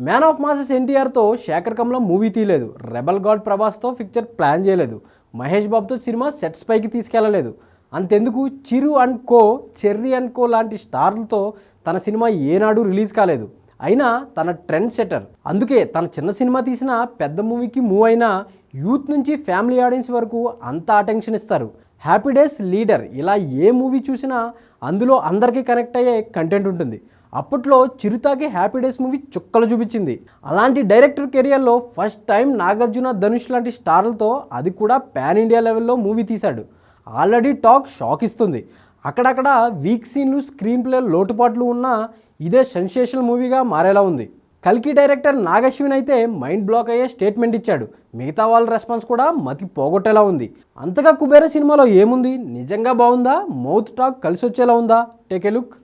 Man of masses ఎన్టీఆర్తో Shekhar Kammula movie తీయలేదు. Rebel god ప్రభాస్తో పిక్చర్ ప్లాన్ చేయలేదు. మహేష్ బాబుతో సినిమా సెట్స్ పైకి తీసుకెళ్ళలేదు. అంతెందుకు? Chiru and co Cherry and co లాంటి స్టార్లతో తన సినిమా ఏనాడు రిలీజ్ కాలేదు. అయినా తన ట్రెండ్ సెటర్ అందుకే తన చిన్న సినిమా తీసిన పెద్ద మూవీకి మూవ్ అయినా యూత్ నుంచి ఫ్యామిలీ ఆడియన్స్ వరకు అంత అటెన్షన్ ఇస్తారు. హ్యాపీ డేస్ లీడర్ ఇలా ఏ మూవీ చూసినా అందులో అందరికీ కనెక్ట్ అయ్యే కంటెంట్ ఉంటుంది. అప్పట్లో చిరుతాకి హ్యాపీ డేస్ మూవీ చుక్కలు చూపించింది. అలాంటి డైరెక్టర్ కెరియర్లో ఫస్ట్ టైం నాగార్జున ధనుష్ లాంటి స్టార్లతో అది కూడా పాన్ ఇండియా లెవెల్లో మూవీ తీశాడు. ఆల్రెడీ టాక్ షాక్ ఇస్తుంది అక్కడక్కడ వీక్ సీన్లు స్క్రీన్ ప్లే లోటుపాట్లు ఉన్నా ఇదే సెన్సేషనల్ మూవీగా మారేలా ఉంది. కల్కి డైరెక్టర్ నాగశ్విన్ అయితే మైండ్ బ్లాక్ అయ్యే స్టేట్మెంట్ ఇచ్చాడు. మిగతా వాళ్ళ రెస్పాన్స్ కూడా మతి పోగొట్టేలా ఉంది. అంతగా కుబేర సినిమాలో ఏముంది? నిజంగా బాగుందా? మౌత్ టాక్ కలిసి వచ్చేలా ఉందా? Take a look.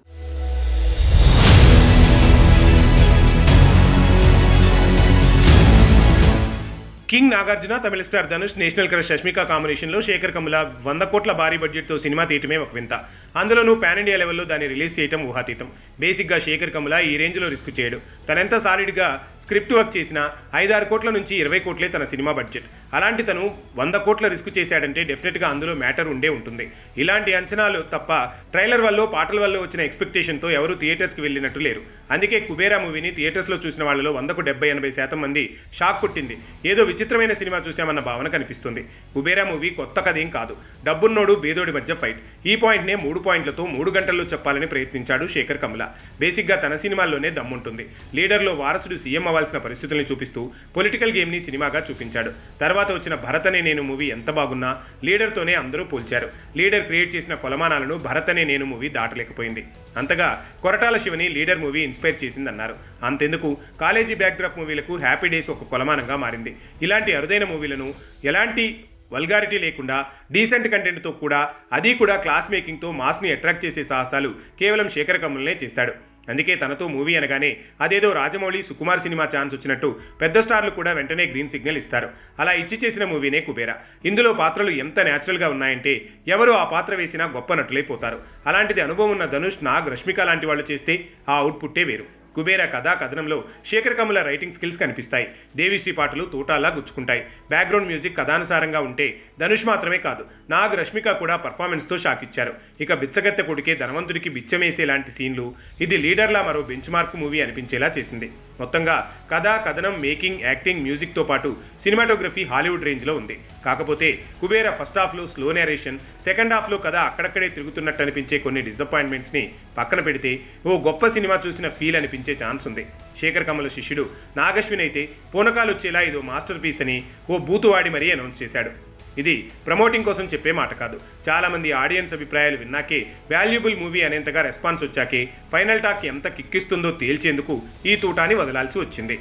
King Nagarjuna Tamil star Dhanush national crush Rashmika కాంబినేషన్లో శేఖర్ కమల వంద కోట్ల భారీ బడ్జెట్తో సినిమా తీయటమే ఒక వింత. అందులోనూ పాన్ ఇండియా లెవెల్లో దాన్ని రిలీజ్ చేయటం ఊహాతీతం. బేసిక్గా శేఖర్ కమల ఈ రేంజ్లో రిస్క్ చేయడు. తనెంత సాలిడ్గా స్క్రిప్ట్ వర్క్ చేసినా ఐదారు కోట్ల నుంచి ఇరవై కోట్లే తన సినిమా బడ్జెట్ అలాంటి తను వంద కోట్ల రిస్క్ చేశాడంటే డెఫినెట్గా అందులో మ్యాటర్ ఉండే ఉంటుంది. ఇలాంటి అంచనాలు తప్ప ట్రైలర్ వల్ల పాటల వల్ల వచ్చిన ఎక్స్పెక్టేషన్తో ఎవరు థియేటర్స్కి వెళ్ళినట్టు లేరు. అందుకే కుబేరా మూవీని థియేటర్స్లో చూసిన వాళ్ళలో వందకు డెబ్బై ఎనభై శాతం మంది షాక్ కొట్టింది. ఏదో విచిత్రమైన సినిమా చూశామన్న భావన కనిపిస్తుంది. కుబేరా మూవీ కొత్త కథ ఏం కాదు. డబ్బున్నోడు బేదోడి మధ్య ఫైట్ ఈ పాయింట్నే మూడు పాయింట్లతో మూడు గంటల్లో చెప్పాలని ప్రయత్నించాడు శేఖర్ కమల. బేసిక్గా తన సినిమాల్లోనే దమ్ముంటుంది. లీడర్లో వారసుడు సీఎం అవ్వాల్సిన పరిస్థితుల్ని చూపిస్తూ పొలిటికల్ గేమ్ని సినిమాగా చూపించాడు. తర్వాత వచ్చిన భరతనే నేను మూవీ ఎంత బాగున్నా లీడర్తోనే అందరూ పోల్చారు. లీడర్ క్రియేట్ చేసిన కొలమానాలను భరత్ అనే నేను మూవీ దాటలేకపోయింది. అంతగా కొరటాల శివని లీడర్ మూవీ ఇన్స్పైర్ చేసిందన్నారు. అంతెందుకు? కాలేజీ బ్యాక్డ్రాప్ మూవీలకు హ్యాపీ డేస్ ఒక కొలమానంగా మారింది. ఇలాంటి అరుదైన మూవీలను ఎలాంటి వల్గారిటీ లేకుండా డీసెంట్ కంటెంట్తో కూడా అది కూడా క్లాస్ మేకింగ్తో మాస్ని అట్రాక్ట్ చేసే సాహసాలు కేవలం శేఖర కమ్ములనే చేస్తాడు. అందుకే తనతో మూవీ అనగానే అదేదో రాజమౌళి సుకుమార్ సినిమా ఛాన్స్ వచ్చినట్టు పెద్ద స్టార్లు కూడా వెంటనే గ్రీన్ సిగ్నల్ ఇస్తారు. అలా ఇచ్చి చేసిన మూవీనే కుబేరా. ఇందులో పాత్రలు ఎంత న్యాచురల్గా ఉన్నాయంటే ఎవరు ఆ పాత్ర వేసినా గొప్ప నటులైపోతారు అలాంటిది అనుభవం ఉన్న ధనుష్ నాగ్ రష్మిక లాంటి వాళ్ళు చేస్తే ఆ అవుట్పుట్టే వేరు. కుబేర కథా కథనంలో శేఖర్ కమల రైటింగ్ స్కిల్స్ కనిపిస్తాయి. దేవిశ్రీ పాటలు తోటాలా గుచ్చుకుంటాయి. బ్యాక్గ్రౌండ్ మ్యూజిక్ కథానుసారంగా ఉంటే ధనుష్ మాత్రమే కాదు నాగ్ రష్మిక కూడా పర్ఫార్మెన్స్తో షాక్ ఇచ్చారు ఇక బిచ్చగత్తె కొడుకే ధనవంతుడికి బిచ్చమేసే లాంటి సీన్లు ఇది లీడర్లా మరో బెంచ్ మార్క్ మూవీ అనిపించేలా చేసింది. మొత్తంగా కథ కథనం మేకింగ్ యాక్టింగ్ మ్యూజిక్తో పాటు సినిమాటోగ్రఫీ హాలీవుడ్ రేంజ్లో ఉంది. కాకపోతే కుబేర ఫస్ట్ హాఫ్లో స్లో నేరేషన్ సెకండ్ హాఫ్లో కథ అక్కడక్కడే తిరుగుతున్నట్టు అనిపించే కొన్ని డిసప్పాయింట్మెంట్స్ని పక్కన పెడితే ఓ గొప్ప సినిమా చూసిన ఫీల్ అనిపించే ఛాన్స్ ఉంది. శేఖర్ కమల శిష్యుడు నాగశ్విన్ అయితే పూనకాలు వచ్చేలా ఇదో మాస్టర్ పీస్ అని ఓ బూతువాడి మరీ అనౌన్స్ చేశాడు. ఇది ప్రమోటింగ్ కోసం చెప్పే మాట కాదు. చాలామంది ఆడియన్స్ అభిప్రాయాలు విన్నాకే వాల్యుబుల్ మూవీ అనేంతగా రెస్పాన్స్ వచ్చాకే ఫైనల్ టాక్ ఎంత కిక్కిస్తుందో తేల్చేందుకు ఈ తూటాని వదలాల్సి వచ్చింది.